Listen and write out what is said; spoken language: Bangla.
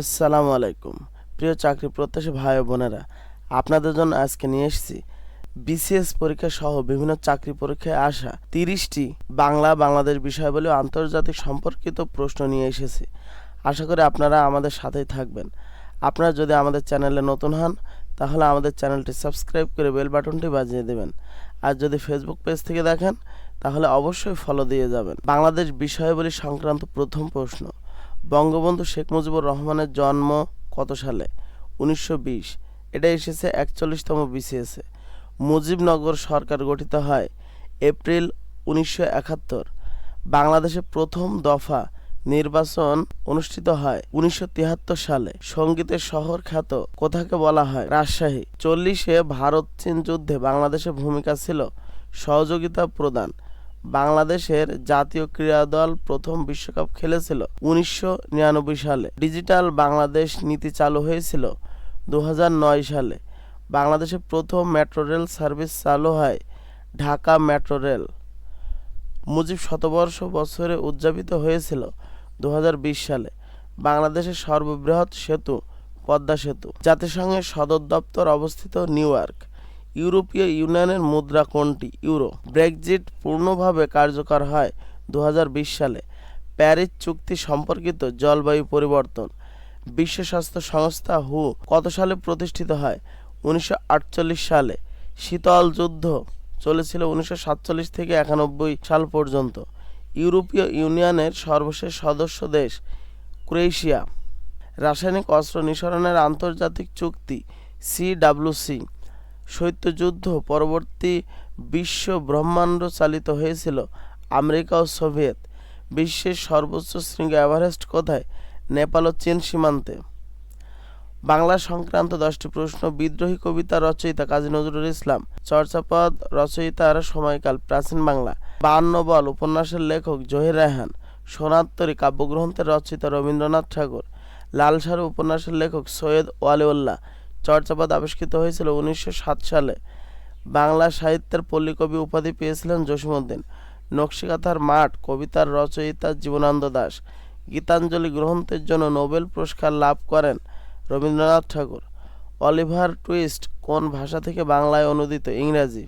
আসসালামু আলাইকুম। প্রিয় চাকরি প্রত্যাশী ভাই বোনেরা, আপনাদের জন্য আজকে নিয়ে এসেছি বিসিএস পরীক্ষা সহ বিভিন্ন চাকরি পরীক্ষায় আসা তিরিশটি বাংলা বাংলাদেশ বিষয়াবলী আন্তর্জাতিক সম্পর্কিত প্রশ্ন নিয়ে এসেছি। আশা করি আপনারা আমাদের সাথেই থাকবেন। আপনারা যদি আমাদের চ্যানেলে নতুন হন, তাহলে আমাদের চ্যানেলটি সাবস্ক্রাইব করে বেল বাটনটি বাজিয়ে দেবেন। আর যদি ফেসবুক পেজ থেকে দেখেন, তাহলে অবশ্যই ফলো দিয়ে যাবেন। বাংলাদেশ বিষয়াবলী সংক্রান্ত প্রথম প্রশ্ন বঙ্গবন্ধু শেখ মুজিবুর রহমানের জন্ম কত সালে? উনিশশো বিশ। এটা এসেছে একচল্লিশতম বিসিএসে মুজিবনগর সরকার গঠিত হয় এপ্রিল উনিশশো একাত্তর। বাংলাদেশে প্রথম দফা নির্বাচন অনুষ্ঠিত হয় উনিশশো তিয়াত্তর সালে। সঙ্গীতের শহর খ্যাত কোথাকে বলা হয়? রাজশাহী। চল্লিশে ভারত চীন যুদ্ধে বাংলাদেশের ভূমিকা ছিল সহযোগিতা প্রদান। বাংলাদেশের জাতীয় ক্রীড়া দল প্রথম বিশ্বকাপ খেলেছিল উনিশশো নিরানব্বই সালে। ডিজিটাল বাংলাদেশ নীতি চালু হয়েছিল দু হাজার নয় সালে। বাংলাদেশে প্রথম মেট্রো রেল সার্ভিস চালু হয় ঢাকা মেট্রো রেল। মুজিব শতবর্ষ বছরে উদযাপিত হয়েছিল দু হাজার বিশ সালে। বাংলাদেশের সর্ববৃহৎ সেতু পদ্মা সেতু। জাতিসংঘের সদর দপ্তর অবস্থিত নিউ ইয়র্ক। ইউরোপীয় ইউনিয়নের মুদ্রা কোনটি? ইউরো। ব্রেক্সিট পূর্ণভাবে কার্যকর হয় দু হাজার বিশ সালে। প্যারিস চুক্তি সম্পর্কিত জলবায়ু পরিবর্তন। বিশ্ব স্বাস্থ্য সংস্থা হু কত সালে প্রতিষ্ঠিত হয়? উনিশশো আটচল্লিশ সালে। শীতল যুদ্ধ চলেছিল উনিশশো সাতচল্লিশ থেকে একানব্বই সাল পর্যন্ত। ইউরোপীয় ইউনিয়নের সর্বশেষ সদস্য দেশ ক্রোয়েশিয়া। রাসায়নিক অস্ত্র নিঃসরণের আন্তর্জাতিক চুক্তি সিডাব্লিউসি শৈত্যযুদ্ধ পরবর্তী বিশ্ব ব্রহ্মাণ্ড চালিত হয়েছিল আমেরিকা ও সোভিয়েত বিশ্বের সর্বোচ্চ শৃঙ্গ এভারেস্ট কোথায়? নেপাল ও চীন সীমান্তে। বাংলা সংক্রান্ত দশটি প্রশ্ন বিদ্রোহী কবিতা রচয়িতা কাজী নজরুল ইসলাম চর্চাপদ রচয়িতার সময়কাল প্রাচীন বাংলা। বান্ন বল উপন্যাসের লেখক জহির রায়হান, সোনাত্তরী কাব্যগ্রন্থের রচয়িতা রবীন্দ্রনাথ ঠাকুর লাল সারু উপন্যাসের লেখক সৈয়দ ওয়ালিউল্লাহ চর্চাপদ আবিষ্কৃত হয়েছিল উনিশশো সাত সালে। বাংলা সাহিত্যের পল্লীকবি উপাধি পেয়েছিলেন জসীমউদ্দিন। নকশিকাথার মাঠ, কবিতার রচয়িতা জীবনানন্দ দাস। গীতাঞ্জলি গ্রন্থের জন্য নোবেল পুরস্কার লাভ করেন রবীন্দ্রনাথ ঠাকুর। অলিভার টুইস্ট কোন ভাষা থেকে বাংলায় অনুদিত? ইংরাজি।